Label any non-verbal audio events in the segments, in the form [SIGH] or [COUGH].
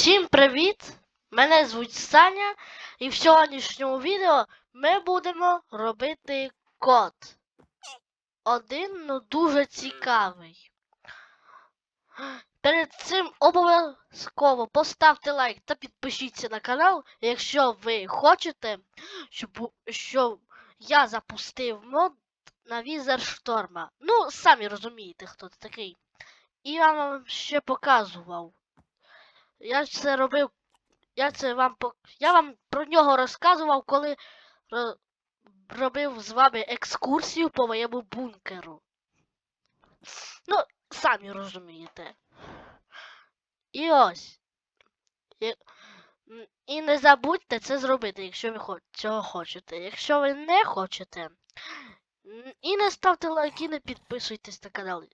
Всім привіт! Мене звуть Саня, і в сьогоднішньому відео ми будемо робити код. Один, ну дуже цікавий. Перед цим обов'язково поставте лайк та підпишіться на канал, якщо ви хочете, щоб, щоб я запустив мод на візер шторма. Ну, самі розумієте, хто це такий. І я вам ще показував. Я це робив. Я це вам. Я вам про нього розказував, коли робив з вами екскурсію по моєму бункеру. Ну, самі розумієте. І ось. І, не забудьте це зробити, якщо ви цього хочете. Якщо ви не хочете. І не ставте лайки, не підписуйтесь на канал.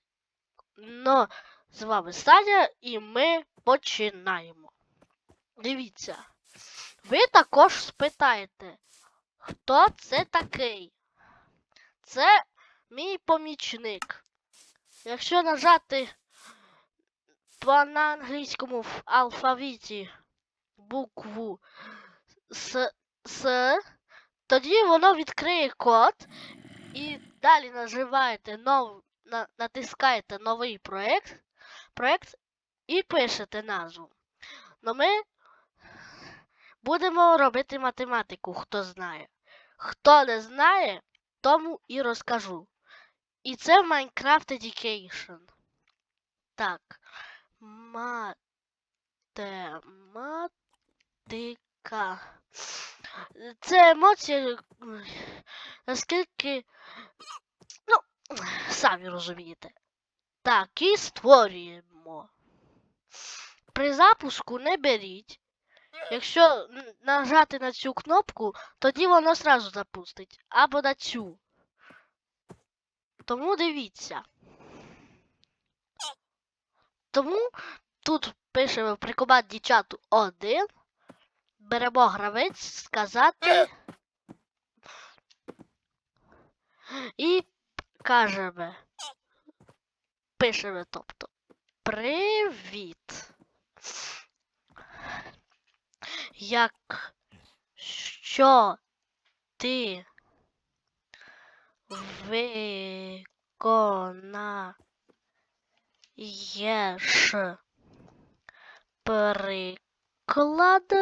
Ну, з вами Саня, і ми починаємо. Дивіться. Ви також спитаєте, хто це такий? Це мій помічник. Якщо нажати по на англійському в алфавіті букву С, С, тоді воно відкриє код і далі наживаєте нов, на, натискаєте новий проект, проект і пишете назву. Но ми будемо робити математику, хто знає. Хто не знає, тому і розкажу. І це Minecraft Education. Так. Математика. Це емоція, наскільки. Ну, самі розумієте. Так, і створюємо. При запуску не беріть. Якщо нажати на цю кнопку, тоді воно зразу запустить. Або на цю. Тому дивіться. Тому тут пишемо при команді чату 1. Беремо гравець, сказати. І кажемо. Пишемо, тобто. Привіт. Якщо ти виконаєш приклад,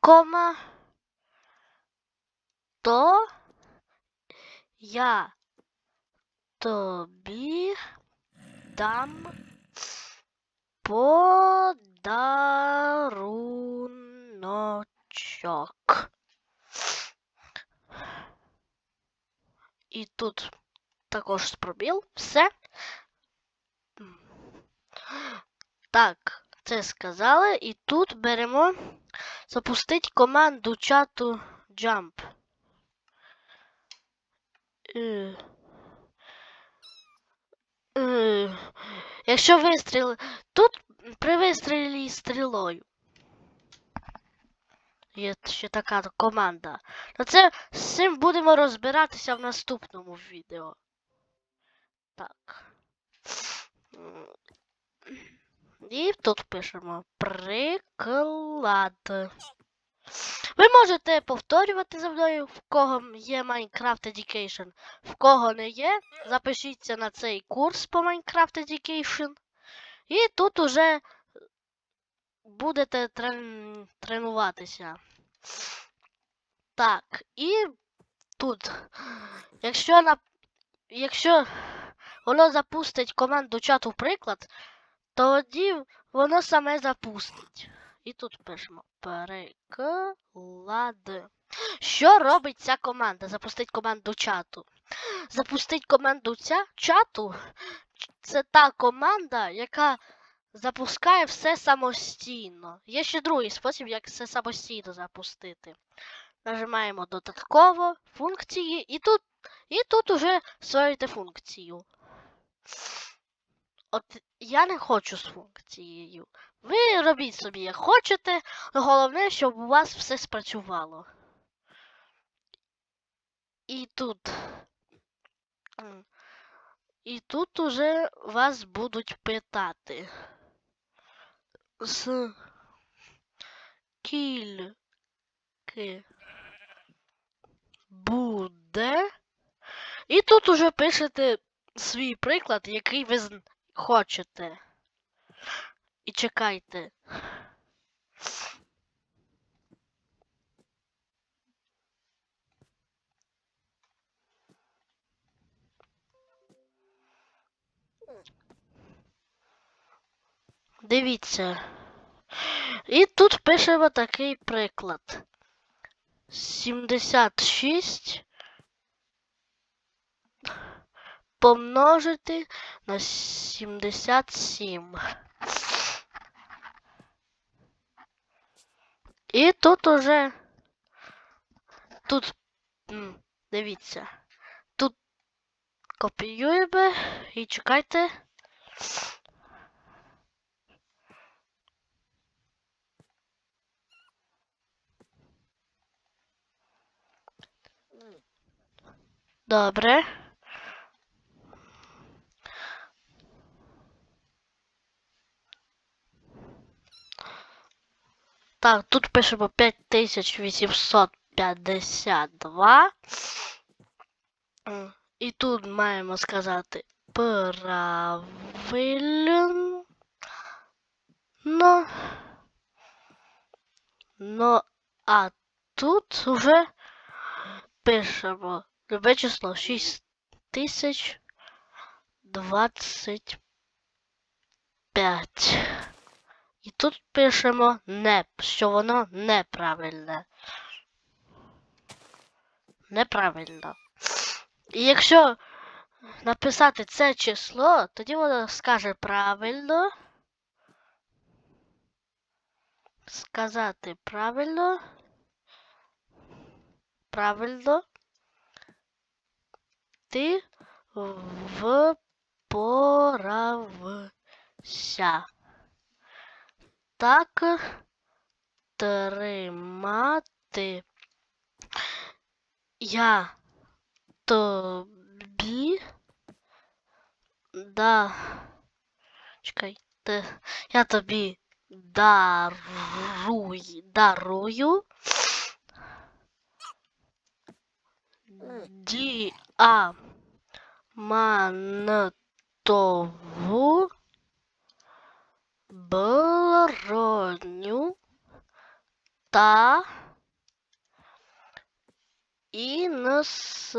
кома, то я тобі дам подаруночок. І тут також спробіл. Все. Так, це сказали. І тут беремо запустить команду чату Jump. Якщо вистріли. Тут при вистрілі стрілою. Є ще така команда. Ну це з цим будемо розбиратися в наступному відео. Так. І тут пишемо приклад. Ви можете повторювати за мною, в кого є Minecraft Education, в кого не є, запишіться на цей курс по Minecraft Education. І тут уже будете трен... тренуватися. Так, і тут, якщо на... якщо воно запустить команду чату приклад, тоді воно саме запустить. І тут пишемо переклад. Що робить ця команда? Запустить команду чату. Запустить команду ця чату. Це та команда, яка запускає все самостійно. Є ще другий спосіб, як все самостійно запустити. Нажимаємо додатково функції, і тут, і тут уже створюєте функцію. От я не хочу з функцією. Ви робіть собі як хочете, головне, щоб у вас все спрацювало. І тут. І тут уже вас будуть питати. скільки буде. І тут уже пишете свій приклад, який ви хочете. І чекайте. Дивіться. І тут пишемо такий приклад. 76 помножити на 77. І тут уже тут дивіться. Тут копіюємо і чекайте. Добре. Так, тут пишемо 5852. М, І тут маємо сказати правильно. Ну, а тут уже пишемо любе число 6025. І тут пишемо не, що воно неправильне. Неправильно. І якщо написати це число, тоді воно скаже правильно. Сказати правильно. Правильно. Ти впорався. Так тримати. Я тобі да. Чекай, те- я тобі даруй, дарую. Діамантову броню та інс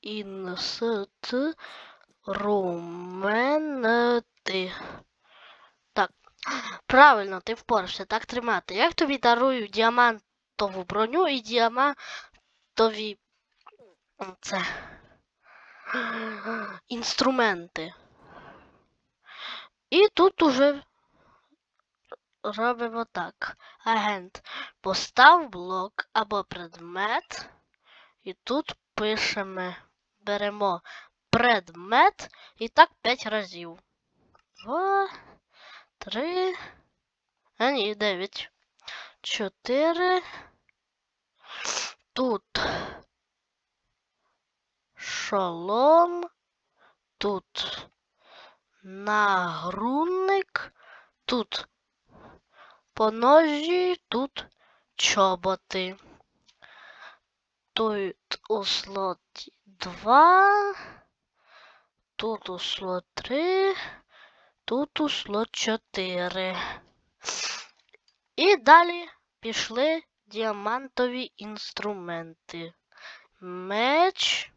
інструменти. Так, правильно, ти впорався, так тримати. Я тобі дарую діамантову броню і діамантові це інструменти. І тут уже робимо так. Агент постав блок або предмет. І тут пишемо, беремо предмет і так 5 разів. Два, три. А ні, дев'ять. Чотири. Тут шолом. Тут нагрудник. Тут поножі, тут чоботи. Тут у слоті 2. Тут у слот 3. Тут у слот 4. І далі пішли діамантові інструменти. Меч.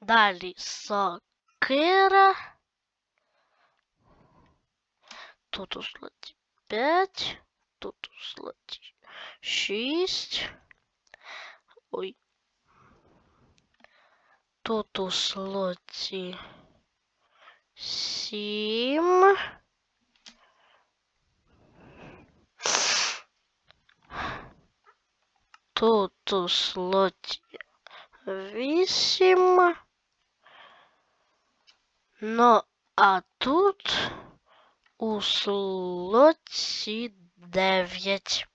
Далі сокира. Тут у слоті 5. Тут у слоті 6. Ой. Тут у слоті 7. Тут у слоті 8. Ну, а тут у слоті 9.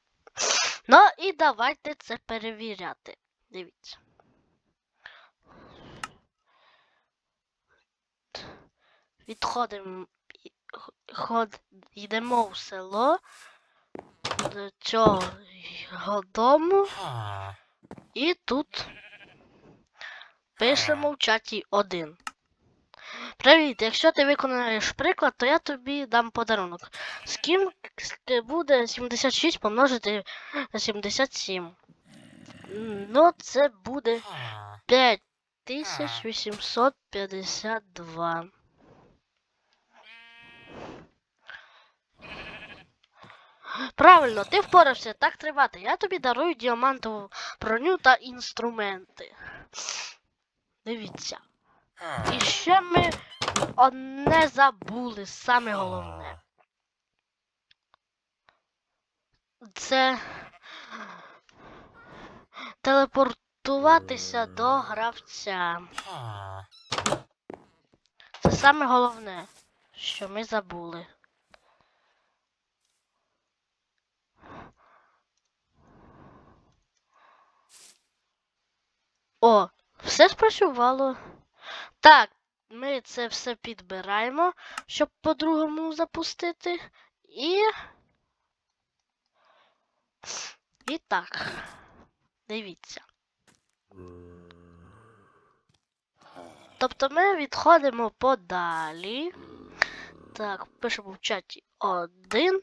Ну і давайте це перевіряти. Дивіться. відходимо, ход, йдемо в село до цього дому і тут пишемо в чаті один. Привіт, якщо ти виконаєш приклад, то я тобі дам подарунок. Скільки буде 76 помножити на 77? Ну, це буде 5852. Правильно, ти впорався, так тривати. Я тобі дарую діамантову броню та інструменти. Дивіться. І ще ми одне забули, саме головне. Це телепортуватися до гравця. Це саме головне, що ми забули. О, все спрацювало. Так, ми це все підбираємо, щоб по-другому запустити. І. І так. Дивіться. Тобто ми відходимо подалі. Так, пишемо в чаті один.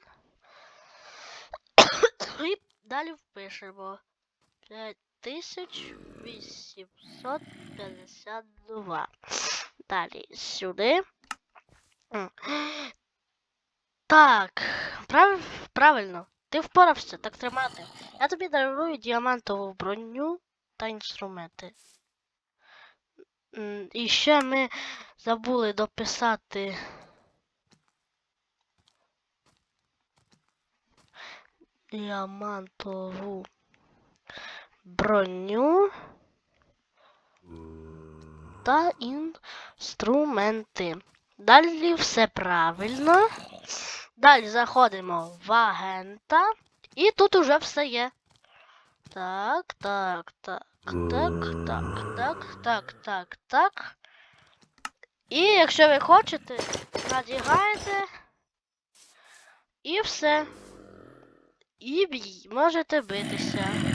[COUGHS] І далі впишемо 5852. Далі сюди. Так, прав... правильно. Ти впорався, так тримати. Я тобі дарую діамантову броню та інструменти. І ще ми забули дописати. Діамантову броню та інструменти. Далі все правильно. Далі заходимо в агента. І тут уже все є. Так, так, так, так, так, так, так, так, так. І якщо ви хочете, надягаєте. І все. І можете битися.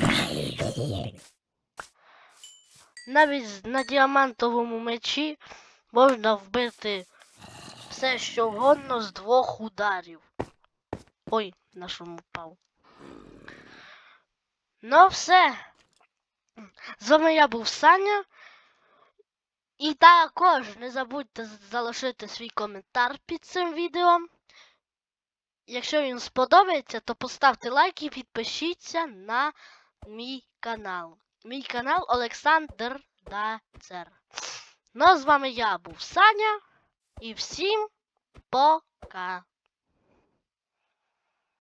Навіть на діамантовому мечі можна вбити все що вгодно з двох ударів. Ой, на шум впав. Ну все. З вами я був Саня. І також не забудьте залишити свій коментар під цим відео. Якщо він сподобається, то поставте лайк і підпишіться на мій канал. Мій канал Олександр Дацер. Ну, з вами я був Саня. І всім пока.